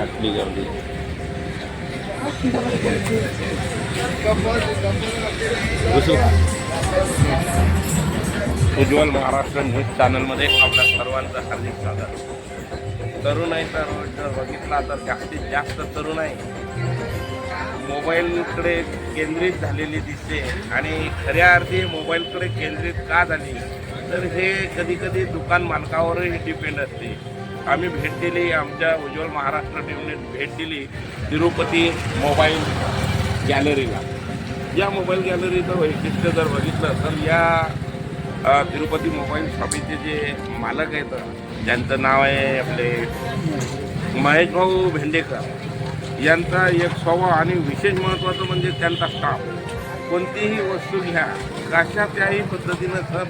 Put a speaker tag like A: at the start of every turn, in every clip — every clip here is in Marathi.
A: असली गर्दी. उज्ज्वल महाराष्ट्र न्यूज चॅनलमध्ये आपल्या सर्वांचं हार्दिक स्वागत. तरुणाईचा रोज जर बघितला तर जास्तीत जास्त तरुणाई मोबाईलकडे केंद्रित झालेली दिसते आणि खऱ्या अर्थी मोबाईलकडे केंद्रित का झाली? तर हे कधी कधी दुकान मालकावरही डिपेंड असते. आम्ही भेट दिली आमच्या उज्ज्वल महाराष्ट्र टीमने भेट दिली तिरुपती मोबाईल गॅलरीला. या मोबाईल गॅलरीचं वैशिष्ट्य जर बघितलं तर या तिरुपती मोबाईल शॉपीचे जे मालक आहेत ज्यांचं नाव आहे आपले महेश भाऊ भेंडेकर यांचा एक स्वभाव आणि विशेष महत्त्वाचं म्हणजे त्यांचा स्टाफ कोणतीही वस्तू घ्या कशा त्याही पद्धतीनं सर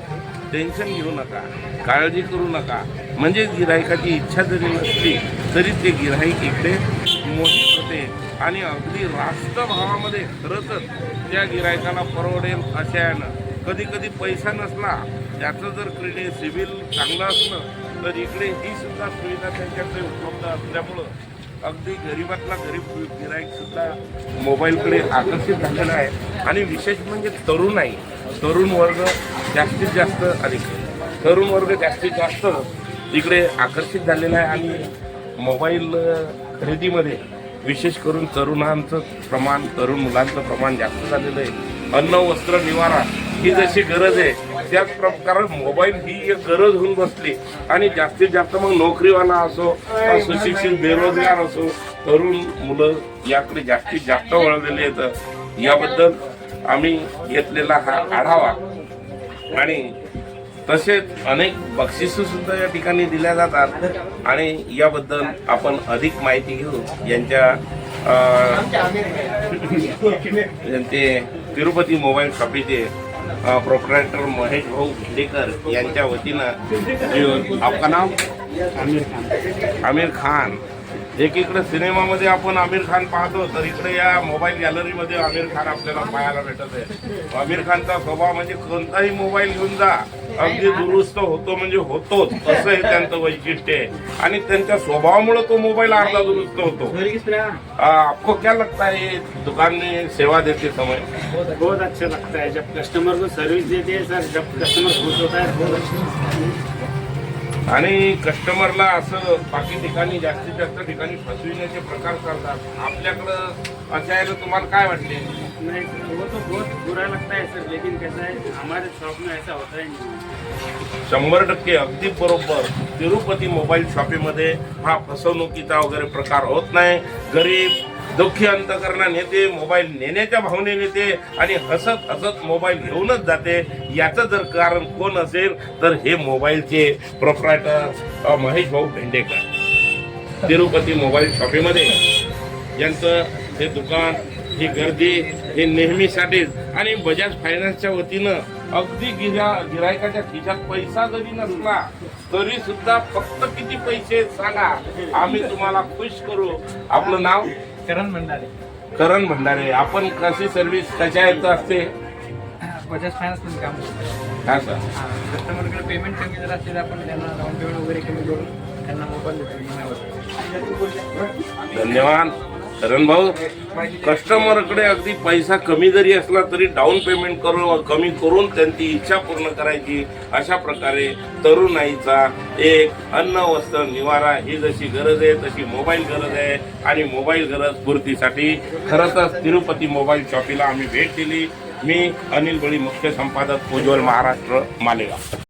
A: टेन्शन घेऊ नका काळजी करू नका. म्हणजे गिरायकाची इच्छा जरी नसली तरी ते गिराईक इकडे मोहित होते. आणि अगदी रास्त भावामध्ये खरंच त्या गिरायकाला परवडेल अशानं. कधी कधी पैसा नसला त्याचं जर क्रेडिट सिबिल चांगलं असलं तर इकडे ही सुद्धा सुविधा त्यांच्याकडे उपलब्ध असल्यामुळं अगदी गरीबातला गरीब गिराईक सुद्धा मोबाईलकडे आकर्षित झालेला आहे. आणि विशेष म्हणजे तरुण आहे तरुण वर्ग जास्तीत जास्त अधिक. तरुण वर्ग जास्तीत जास्त इकडे आकर्षित झालेला आहे आणि मोबाईल खरेदीमध्ये विशेष करून तरुणांचं प्रमाण तरुण मुलांचं प्रमाण जास्त झालेलं आहे. अन्न वस्त्र निवारा ही जशी गरज आहे त्याच प्रकारे मोबाईल ही एक गरज होऊन बसली. आणि जास्तीत जास्त मग नोकरीवाला असो सुशिक्षित बेरोजगार असो तरुण मुलं याकडे जास्तीत जास्त वळलेले आहेत. याबद्दल आम्ही घेतलेला हा आढावा. आणि तसेच अनेक बक्षिसं सुद्धा या ठिकाणी दिल्या जातात. आणि याबद्दल आपण अधिक माहिती घेऊ. यांच्या ते तिरुपती मोबाईल शॉपीचे प्रोप्रायटर महेश भाऊ भेंडेकर यांच्या वतीनं आपका नाव
B: आमिर खान.
A: आमिर खान. एकीकडे सिनेमामध्ये आपण आमिर खान पाहतो तर इकडे या मोबाईल गॅलरीमध्ये आमिर खान आपल्याला पाहायला भेटत आहे. आमिर खानचा स्वभाव म्हणजे कोणताही मोबाईल घेऊन जा. अगदी दुरुस्त होतो म्हणजे होतोच असं हे त्यांचं वैशिष्ट्य आहे. आणि त्यांच्या स्वभावामुळे तो मोबाईल अर्धा दुरुस्त होतो. आपको क्या लगता है दुकान में सेवा देते समय?
B: बहुत अच्छा लगता है जब कस्टमर को सर्विस देते हैं सर जब कस्टमर खुश होता है बहुत अच्छा
A: आणि कस्टमरला असं बाकी ठिकाणी जास्तीत जास्त ठिकाणी फसविण्याचे प्रकार करतात. आपल्याकडं अशा यायला तुम्हाला काय वाटते?
B: नहीं सर वो तो बहुत बुरा लगता है सर लेकिन कैसा है हमारे शॉप में ऐसा होता ही नहीं
A: शंभर टक्के अगदी बरोबर तिरुपती मोबाईल शॉपीमध्ये हा फसवणुकीचा वगैरे प्रकार होत नाही. गरीब दुःखी अंतकरणा नेते मोबाईल नेण्याच्या भावने नेते आणि हसत हसत मोबाईल घेऊनच जाते. याचं जर कारण कोण असेल तर हे मोबाईलचे प्रोप्रायटर महेश भाऊ भेंडेकर. तिरुपती मोबाईल शॉपीमध्ये यांचं हे दुकान ही गर्दी हे नेहमीसाठीच आणि बजाज फायनान्सच्या वतीनं अगदी गिरा गिरायकाच्या खिशात पैसा जरी नसला तरी सुद्धा फक्त किती पैसे सांगा. आम्ही तुम्हाला खुश करू. आपलं नाव?
B: करण भंडारे.
A: करण भंडारे. आपण कशी सर्व्हिस कशा येत असते?
B: बजाज फायनान्समध्ये काम करतो.
A: हा सर
B: कस्टमरकडे पेमेंट कमी जर असेल आपण त्यांना डाऊन पेमेंट वगैरे कमी करून त्यांना मोबाईल देतो
A: धन्यवाद. कारण भाऊ कस्टमरकडे अगदी पैसा कमी जरी असला तरी डाऊन पेमेंट करून कमी करून त्यांची इच्छा पूर्ण करायची. अशा प्रकारे तरुणाईचा एक अन्न वस्त्र निवारा ही जशी गरज आहे तशी मोबाईल गरज आहे. आणि मोबाईल गरज पूर्तीसाठी खरं तिरुपती मोबाईल शॉपीला आम्ही भेट दिली. मी अनिल बळी मुख्य संपादक उज्ज्वल महाराष्ट्र मालेगाव.